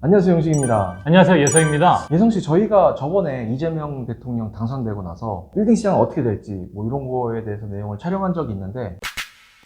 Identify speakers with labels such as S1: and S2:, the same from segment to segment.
S1: 안녕하세요, 영식입니다.
S2: 안녕하세요 예서입니다.
S1: 예성 씨, 저희가 저번에 이재명 대통령 당선되고 나서 빌딩 시장 어떻게 될지 뭐 이런 거에 대해서 내용을 촬영한 적이 있는데,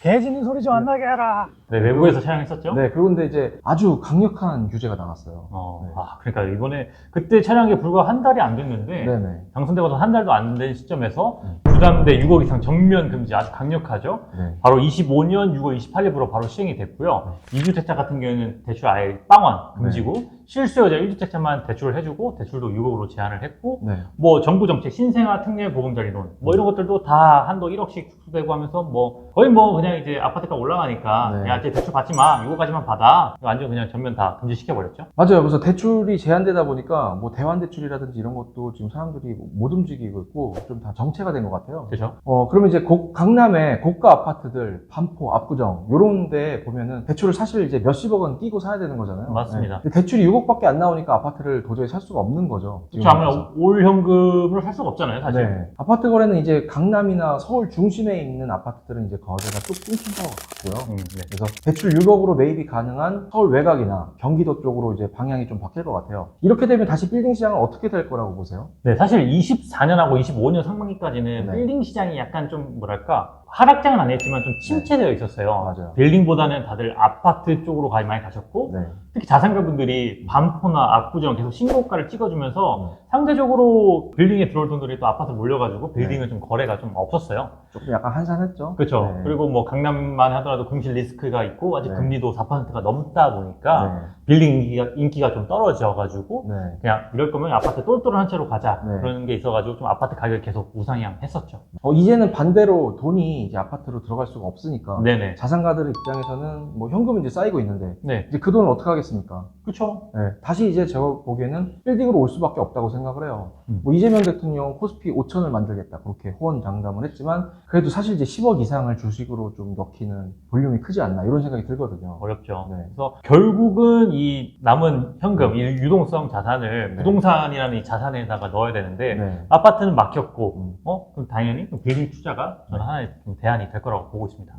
S3: 개 짖는 소리 좀 안 나게 해라.
S2: 네 외국에서 촬영했었죠.
S1: 네, 그런데 이제 아주 강력한 규제가 나왔어요.
S2: 어,
S1: 네.
S2: 아 그러니까 이번에 그때 촬영한 게 불과 한 달이 안 됐는데
S1: 네네.
S2: 당선되고서 한 달도 안 된 시점에서
S1: 음.
S2: 부담대 6억 이상 정면 금지 아주 강력하죠.
S1: 네.
S2: 바로 25년 6월 28일부로 바로 시행이 됐고요. 2주택자 같은 경우에는 대출 아예 빵원 금지고 실수요자 1주택자만 대출을 해주고 대출도 6억으로 제한을 했고
S1: 네.
S2: 뭐 정부 정책 신생아 특례 보금자리론 뭐 이런 것들도 다 한도 1억씩 축소되고 하면서 뭐 거의 뭐 그냥 이제 아파트가 올라가니까
S1: 네.
S2: 야 이제 대출 받지 마 이거까지만 받아 완전 그냥 전면 다 금지시켜 버렸죠.
S1: 맞아요. 그래서 대출이 제한되다 보니까 뭐 대환 대출이라든지 이런 것도 지금 사람들이 못 움직이고 있고 좀 다 정체가 된 것 같아요.
S2: 그렇죠.
S1: 어, 그러면 이제 곡- 강남의 고가 아파트들, 반포, 압구정, 요런 데 보면은 대출을 사실 이제 몇십억은 끼고 사야 되는 거잖아요.
S2: 맞습니다.
S1: 네. 대출이 6억밖에 안 나오니까 아파트를 도저히 살 수가 없는 거죠.
S2: 그렇죠. 아무래도 올 현금으로 살 수가 없잖아요, 사실.
S1: 네. 아파트 거래는 이제 강남이나 서울 중심에 있는 아파트들은 이제 거래가 뚝 끊긴 것 같고요.
S2: 음, 네.
S1: 그래서 대출 6억으로 매입이 가능한 서울 외곽이나 경기도 쪽으로 이제 방향이 좀 바뀔 것 같아요. 이렇게 되면 다시 빌딩 시장은 어떻게 될 거라고 보세요?
S2: 네, 사실 24년하고 25년 상반기까지는
S1: 네.
S2: 빌딩 시장이 약간 좀 뭐랄까 하락장은 아니었지만 좀 침체되어 있었어요.
S1: 맞아요.
S2: 빌딩보다는 다들 아파트 쪽으로 가- 많이 가셨고
S1: 네.
S2: 특히 자산가분들이 반포나 압구정 계속 신고가를 찍어주면서
S1: 음.
S2: 상대적으로 빌딩에 들어올 돈들이 또 아파트 몰려가지고 빌딩은 좀 거래가 좀 없었어요.
S1: 조금 약간 한산했죠.
S2: 그렇죠.
S1: 네.
S2: 그리고 뭐 강남만 하더라도 금실 리스크가 있고 아직
S1: 네.
S2: 금리도 4%가 넘다 보니까
S1: 네.
S2: 빌딩 인기가, 인기가 좀 떨어져가지고
S1: 네.
S2: 그냥 이럴 거면 아파트 똘똘한 채로 가자
S1: 네.
S2: 그런 게 있어가지고 좀 아파트 가격이 계속 우상향했었죠.
S1: 어, 이제는 반대로 돈이 이제 아파트로 들어갈 수가 없으니까
S2: 네네.
S1: 자산가들 입장에서는 뭐 현금이 이제 쌓이고 있는데
S2: 네.
S1: 이제 그 돈을 어떻게 하겠습니까?
S2: 그렇죠.
S1: 네, 다시 이제 제가 보기에는 빌딩으로 올 수밖에 없다고 생각을 해요.
S2: 음.
S1: 뭐 이재명 대통령 코스피 5천을 만들겠다 그렇게 호언 장담을 했지만 그래도 사실 이제 10억 이상을 주식으로 좀 넣기는 볼륨이 크지 않나 이런 생각이 들거든요.
S2: 어렵죠.
S1: 네.
S2: 그래서 결국은 이 남은 현금, 이 유동성 자산을
S1: 네.
S2: 부동산이라는 이 자산에다가 넣어야 되는데
S1: 네.
S2: 아파트는 막혔고
S1: 음.
S2: 어 그럼 당연히 빌딩 투자가 저는 하나의 좀 대안이 될 거라고 보고 있습니다.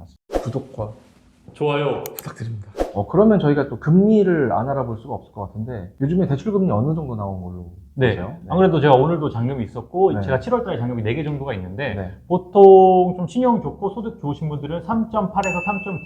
S1: 구독과
S2: 좋아요.
S1: 부탁드립니다. 어, 그러면 저희가 또 금리를 안 알아볼 수가 없을 것 같은데 요즘에 대출금리 어느 정도 나온 걸로
S2: 네.
S1: 보세요?
S2: 안 그래도 제가 오늘도 잔금이 있었고
S1: 네.
S2: 제가 7월 달에 잔금이 4개 정도가 있는데
S1: 네.
S2: 보통 좀 신용 좋고 소득 좋으신 분들은 3.8에서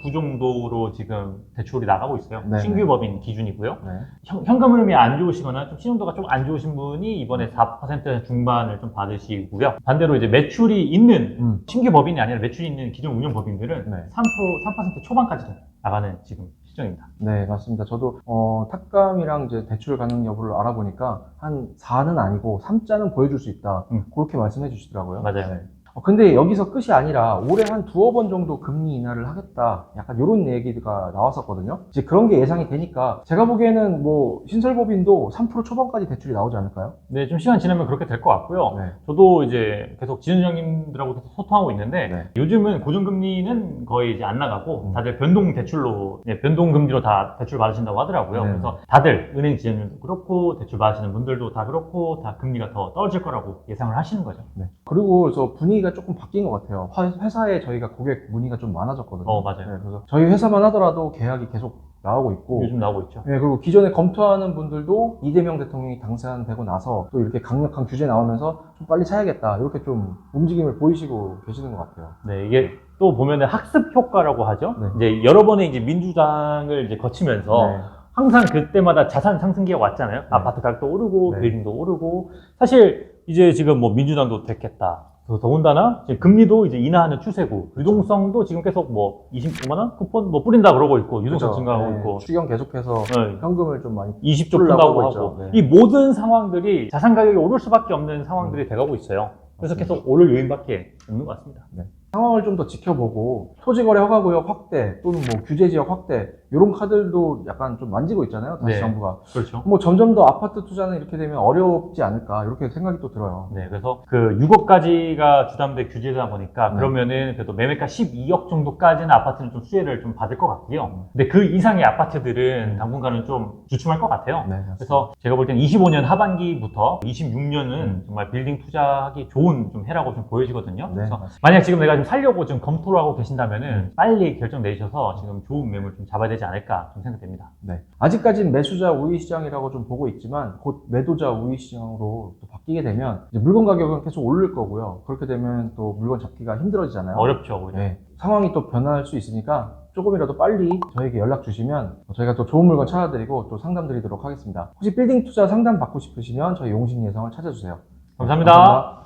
S2: 3.9 정도로 지금 대출이 나가고 있어요.
S1: 네.
S2: 신규 법인 기준이고요.
S1: 네.
S2: 현, 현금 흐름이 안 좋으시거나 좀 신용도가 좀 안 좋으신 분이 이번에 4% 중반을 좀 받으시고요. 반대로 이제 매출이 있는
S1: 음.
S2: 신규 법인이 아니라 매출이 있는 기존 운영 법인들은
S1: 네.
S2: 3% 3% 초반까지도 나가는 지금 시점입니다.
S1: 네, 맞습니다. 저도 어, 탁감이랑 이제 대출 가능 여부를 알아보니까 한 4는 아니고 3자는 보여줄 수 있다.
S2: 음.
S1: 그렇게 말씀해 주시더라고요.
S2: 맞아요.
S1: 네. 어, 근데 여기서 끝이 아니라 올해 한 두어 번 정도 금리 인하를 하겠다. 약간 이런 얘기가 나왔었거든요. 이제 그런 게 예상이 되니까 제가 보기에는 뭐 신설법인도 3% 초반까지 대출이 나오지 않을까요?
S2: 네, 좀 시간 지나면 그렇게 될 것 같고요.
S1: 네.
S2: 저도 이제 계속 지원장님들하고 계속 소통하고 있는데
S1: 네.
S2: 요즘은 고정금리는 거의 이제 안 나가고
S1: 음.
S2: 다들 변동 대출로 네, 변동 금리로 다 대출 받으신다고 하더라고요.
S1: 네.
S2: 그래서 다들 은행 지원도 그렇고 대출 받으시는 분들도 다 그렇고 다 금리가 더 떨어질 거라고 예상을 하시는 거죠.
S1: 네. 그리고 그래서 분위기가 조금 바뀐 것 같아요. 화- 회사에 저희가 고객 문의가 좀 많아졌거든요.
S2: 어, 맞아요.
S1: 네, 그래서 저희 회사만 하더라도 계약이 계속 나오고 있고
S2: 요즘 나오고 있죠.
S1: 네, 그리고 기존에 검토하는 분들도 이재명 대통령이 당선되고 나서 또 이렇게 강력한 규제 나오면서 좀 빨리 사야겠다 이렇게 좀 움직임을 보이시고 계시는 것 같아요.
S2: 네, 이게 또 보면 학습 효과라고 하죠.
S1: 네.
S2: 이제 여러 번의 이제 민주당을 이제 거치면서
S1: 네.
S2: 항상 그때마다 자산 상승기가 왔잖아요. 아파트 가격도 오르고
S1: 네.
S2: 빌딩도 오르고 사실 이제 지금 뭐 민주당도 됐겠다. 더- 더군다나 지금 금리도 이제 인하하는 추세고 유동성도 지금 계속 뭐 25만 원 쿠폰 뭐 뿌린다 그러고 있고 유동성
S1: 그죠?
S2: 증가하고
S1: 네,
S2: 있고
S1: 추경 계속해서
S2: 네.
S1: 현금을 좀 많이
S2: 20조
S1: 뿌리려고
S2: 푼다고
S1: 하고
S2: 하고
S1: 있죠. 네.
S2: 이 모든 상황들이 자산 가격이 오를 수밖에 없는 상황들이 돼가고 있어요. 그래서
S1: 맞습니다.
S2: 계속 오를 요인밖에 없는 것 같습니다.
S1: 상황을 좀 더 지켜보고 토지거래 허가구역 확대 또는 뭐 규제 지역 확대 이런 카드도 약간 좀 만지고 있잖아요. 다시
S2: 네.
S1: 정부가
S2: 그렇죠.
S1: 뭐 점점 더 아파트 투자는 이렇게 되면 어렵지 않을까 이렇게 생각이 또 들어요.
S2: 네, 그래서 그 6억까지가 주담대 규제다 보니까
S1: 네.
S2: 그러면은 그래도 매매가 12억 정도까지는 아파트는 좀 수혜를 좀 받을 것 같고요. 근데 그 이상의 아파트들은
S1: 음.
S2: 당분간은 좀 주춤할 것 같아요.
S1: 네.
S2: 그래서 제가 볼 때는 25년 하반기부터 26년은
S1: 음.
S2: 정말 빌딩 투자하기 좋은 좀 해라고 좀 보여지거든요.
S1: 네,
S2: 그래서. 만약 지금 내가 좀 살려고 좀 검토를 하고 계신다면은
S1: 음.
S2: 빨리 결정 내셔서 지금 좋은 매물 좀 잡아야 되지 되지 않을까 좀 생각됩니다.
S1: 네. 아직까지는 매수자 우위 시장이라고 좀 보고 있지만 곧 매도자 우위 시장으로 또 바뀌게 되면 물건 가격은 계속 오를 거고요. 그렇게 되면 또 물건 잡기가 힘들어지잖아요.
S2: 어렵죠, 오히려.
S1: 네. 상황이 또 변할 수 있으니까 조금이라도 빨리 저에게 연락 주시면 저희가 또 좋은 물건 찾아드리고 또 상담 드리도록 하겠습니다. 혹시 빌딩 투자 상담 받고 싶으시면 저희 용신 예성을 찾아주세요.
S2: 감사합니다.